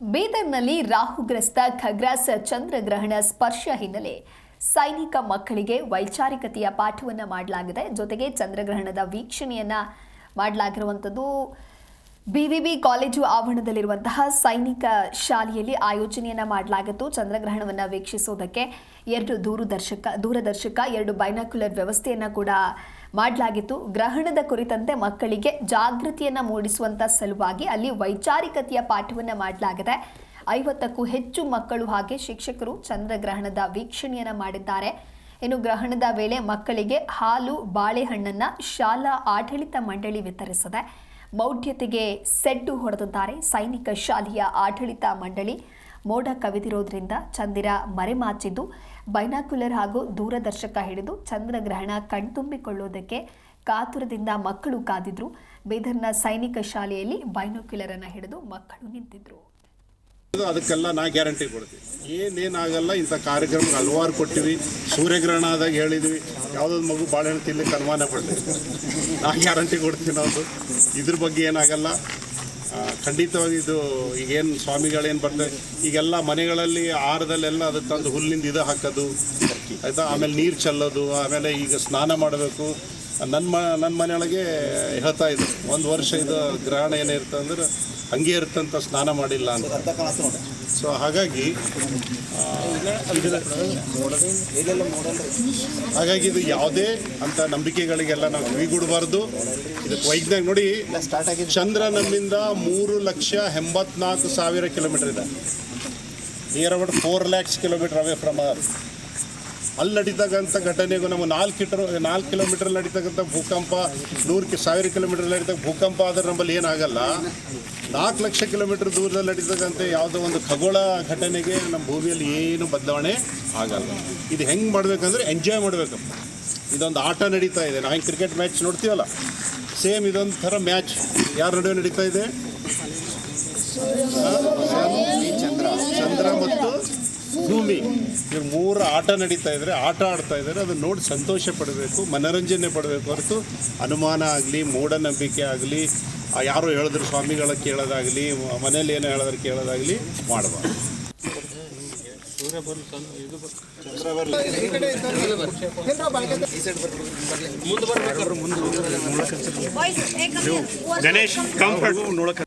ಬೀದರ್ನಲ್ಲಿ ರಾಹುಗ್ರಸ್ತ ಖಗ್ರಾಸ್ ಚಂದ್ರಗ್ರಹಣ ಸ್ಪರ್ಶ ಹಿನ್ನೆಲೆ ಸೈನಿಕ ಮಕ್ಕಳಿಗೆ ವೈಚಾರಿಕತೆಯ ಪಾಠವನ್ನು ಮಾಡಲಾಗಿದೆ. ಜೊತೆಗೆ ಚಂದ್ರಗ್ರಹಣದ ವೀಕ್ಷಣೆಯನ್ನ ಮಾಡಲಾಗಿರುವಂಥದ್ದು ಬಿ ಬಿ ಕಾಲೇಜು ಆವರಣದಲ್ಲಿರುವಂತಹ ಸೈನಿಕ ಶಾಲೆಯಲ್ಲಿ ಆಯೋಜನೆಯನ್ನು ಮಾಡಲಾಗಿತ್ತು. ಚಂದ್ರಗ್ರಹಣವನ್ನು ವೀಕ್ಷಿಸೋದಕ್ಕೆ ಎರಡು ದೂರದರ್ಶಕ ದೂರದರ್ಶಕ, ಎರಡು ಬೈನಾಕ್ಯುಲರ್ ವ್ಯವಸ್ಥೆಯನ್ನು ಕೂಡ ಮಾಡಲಾಗಿತ್ತು. ಗ್ರಹಣದ ಕುರಿತಂತೆ ಮಕ್ಕಳಿಗೆ ಜಾಗೃತಿಯನ್ನು ಮೂಡಿಸುವಂಥ ಸಲುವಾಗಿ ಅಲ್ಲಿ ವೈಚಾರಿಕತೆಯ ಪಾಠವನ್ನು ಮಾಡಲಾಗಿದೆ. ಐವತ್ತಕ್ಕೂ ಹೆಚ್ಚು ಮಕ್ಕಳು ಹಾಗೆ ಶಿಕ್ಷಕರು ಚಂದ್ರಗ್ರಹಣದ ವೀಕ್ಷಣೆಯನ್ನು ಮಾಡಿದ್ದಾರೆ. ಇನ್ನು ಗ್ರಹಣದ ವೇಳೆ ಮಕ್ಕಳಿಗೆ ಹಾಲು, ಬಾಳೆಹಣ್ಣನ್ನು ಶಾಲಾ ಆಡಳಿತ ಮಂಡಳಿ ವಿತರಿಸಿದೆ. ಮೌಢ್ಯತೆಗೆ ಸೆಡ್ಡು ಹೊಡೆದಿದ್ದಾರೆ. ಸೈನಿಕ ಶಾಲೆಯ ಆಡಳಿತ ಮಂಡಳಿ ಮೋಡ ಕವಿದಿರೋದ್ರಿಂದ ಚಂದಿರ ಮರೆಮಾಚಿದ್ದು ಬೈನಾಕ್ಯುಲರ್ ಹಾಗೂ ದೂರದರ್ಶಕ ಹಿಡಿದು ಚಂದ್ರಗ್ರಹಣ ಕಣ್ತುಂಬಿಕೊಳ್ಳೋದಕ್ಕೆ ಕಾತುರದಿಂದ ಮಕ್ಕಳು ಕಾದಿದ್ರು. ಬೀದರ್ನ ಸೈನಿಕ ಶಾಲೆಯಲ್ಲಿ ಬೈನಾಕ್ಯುಲರ್ ಅನ್ನ ಹಿಡಿದು ಮಕ್ಕಳು ನಿಂತಿದ್ರು. ಅದಕ್ಕೆಲ್ಲ ನಾ ಗ್ಯಾರಂಟಿ ಕೊಡ್ತೀವಿ ಏನೇನಾಗಲ್ಲ ಇಂಥ ಕಾರ್ಯಕ್ರಮ ಹಲವಾರು ಕೊಟ್ಟಿವಿ. ಸೂರ್ಯಗ್ರಹಣ ಆದಾಗ ಹೇಳಿದ್ವಿ. ಯಾವುದೊಂದು ಮಗು ಬಾಳೆಹಣ್ಣು ತಿನ್ನಲಿಕ್ಕೆ ಅನುಮಾನ ಪಡ್ತೀವಿ ನಾ ಗ್ಯಾರಂಟಿ ಕೊಡ್ತೀನಿ ಅದು ಇದ್ರ ಬಗ್ಗೆ ಏನಾಗಲ್ಲ. ಖಂಡಿತವಾಗಿ ಇದು ಈಗೇನು ಸ್ವಾಮಿಗಳೇನು ಬರ್ತದೆ ಈಗೆಲ್ಲ ಮನೆಗಳಲ್ಲಿ ಆಹಾರದಲ್ಲೆಲ್ಲ ಅದಕ್ಕೆ ತಂದು ಹುಲ್ಲಿಂದ ಇದು ಹಾಕೋದು, ಆಯಿತಾ? ಆಮೇಲೆ ನೀರು ಚೆಲ್ಲೋದು, ಆಮೇಲೆ ಈಗ ಸ್ನಾನ ಮಾಡಬೇಕು. ನನ್ನ ಮ ನನ್ನ ಮನೆಯೊಳಗೆ ಹೇಳ್ತಾ ಇದ್ದರು ಒಂದು ವರ್ಷ ಇದು ಗ್ರಹಣ ಏನಿರುತ್ತೆ ಅಂದ್ರೆ ಹಂಗೆ ಇರ್ತಂತ ಸ್ನಾನ ಮಾಡಿಲ್ಲ ಅಂತ. ಸೊ ಹಾಗಾಗಿ ಹಾಗಾಗಿ ಇದು ಯಾವುದೇ ಅಂತ ನಂಬಿಕೆಗಳಿಗೆಲ್ಲ ನಾವು ಕಿವಿಗೂಡಬಾರ್ದು. ಇದಕ್ಕೆ ವೈಜ್ಞಾನಿಕ ನೋಡಿ, ಚಂದ್ರ ನಮ್ಮಿಂದ ಮೂರು ಲಕ್ಷ ಎಂಬತ್ನಾಲ್ಕು ಸಾವಿರ ಕಿಲೋಮೀಟರ್ ಇದೆ. Near about four lakhs kilometre away from ಅಲ್ಲಿ ನಡೀತಕ್ಕಂಥ ಘಟನೆಗೂ ನಮ್ಮ ನಾಲ್ಕು ಕಿಟರ್, ನಾಲ್ಕು ಕಿಲೋಮೀಟರ್ ನಡೀತಕ್ಕಂಥ ಭೂಕಂಪ ನೂರು ಸಾವಿರ ಕಿಲೋಮೀಟರ್ ನಡೀತಕ್ಕ ಭೂಕಂಪ ಆದ್ರೆ ನಮ್ಮಲ್ಲಿ ಏನಾಗಲ್ಲ. ನಾಲ್ಕು ಲಕ್ಷ ಕಿಲೋಮೀಟರ್ ದೂರದಲ್ಲಿ ನಡೀತಕ್ಕಂಥ ಯಾವುದೋ ಒಂದು ಖಗೋಳ ಘಟನೆಗೆ ನಮ್ಮ ಭೂಮಿಯಲ್ಲಿ ಏನು ಬದಲಾವಣೆ ಆಗಲ್ಲ. ಇದು ಹೆಂಗೆ ಮಾಡಬೇಕಂದ್ರೆ ಎಂಜಾಯ್ ಮಾಡಬೇಕಪ್ಪ ಇದೊಂದು ಆಟ ನಡೀತಾ ಇದೆ. ನಾವು ಕ್ರಿಕೆಟ್ ಮ್ಯಾಚ್ ನೋಡ್ತೀವಲ್ಲ? ಸೇಮ್ ಇದೊಂದು ಥರ ಮ್ಯಾಚ್ ಯಾರ ನಡುವೆ ನಡೀತಾ ಇದೆ? ಚಂದ್ರ. ಚಂದ್ರ ಮತ್ತು ಭೂಮಿ. ಇವ್ರ ಮೂರು ಆಟ ನಡೀತಾ ಇದ್ದಾರೆ ಆಟ ಆಡ್ತಾ ಇದ್ದಾರೆ ಅದನ್ನು ನೋಡಿ ಸಂತೋಷ ಪಡಬೇಕು, ಮನೋರಂಜನೆ ಪಡಬೇಕು ಹೊರತು ಅನುಮಾನ ಆಗಲಿ, ಮೂಢನಂಬಿಕೆ ಆಗಲಿ ಯಾರೋ ಹೇಳಿದ್ರು ಸ್ವಾಮಿಗಳ ಕೇಳೋದಾಗಲಿ ಮನೇಲಿ ಏನೋ ಹೇಳಿದ್ರೆ ಕೇಳೋದಾಗಲಿ ಮಾಡಬಾರ್ದು ಗಣೇಶ್ ಕಂಫರ್ಟ್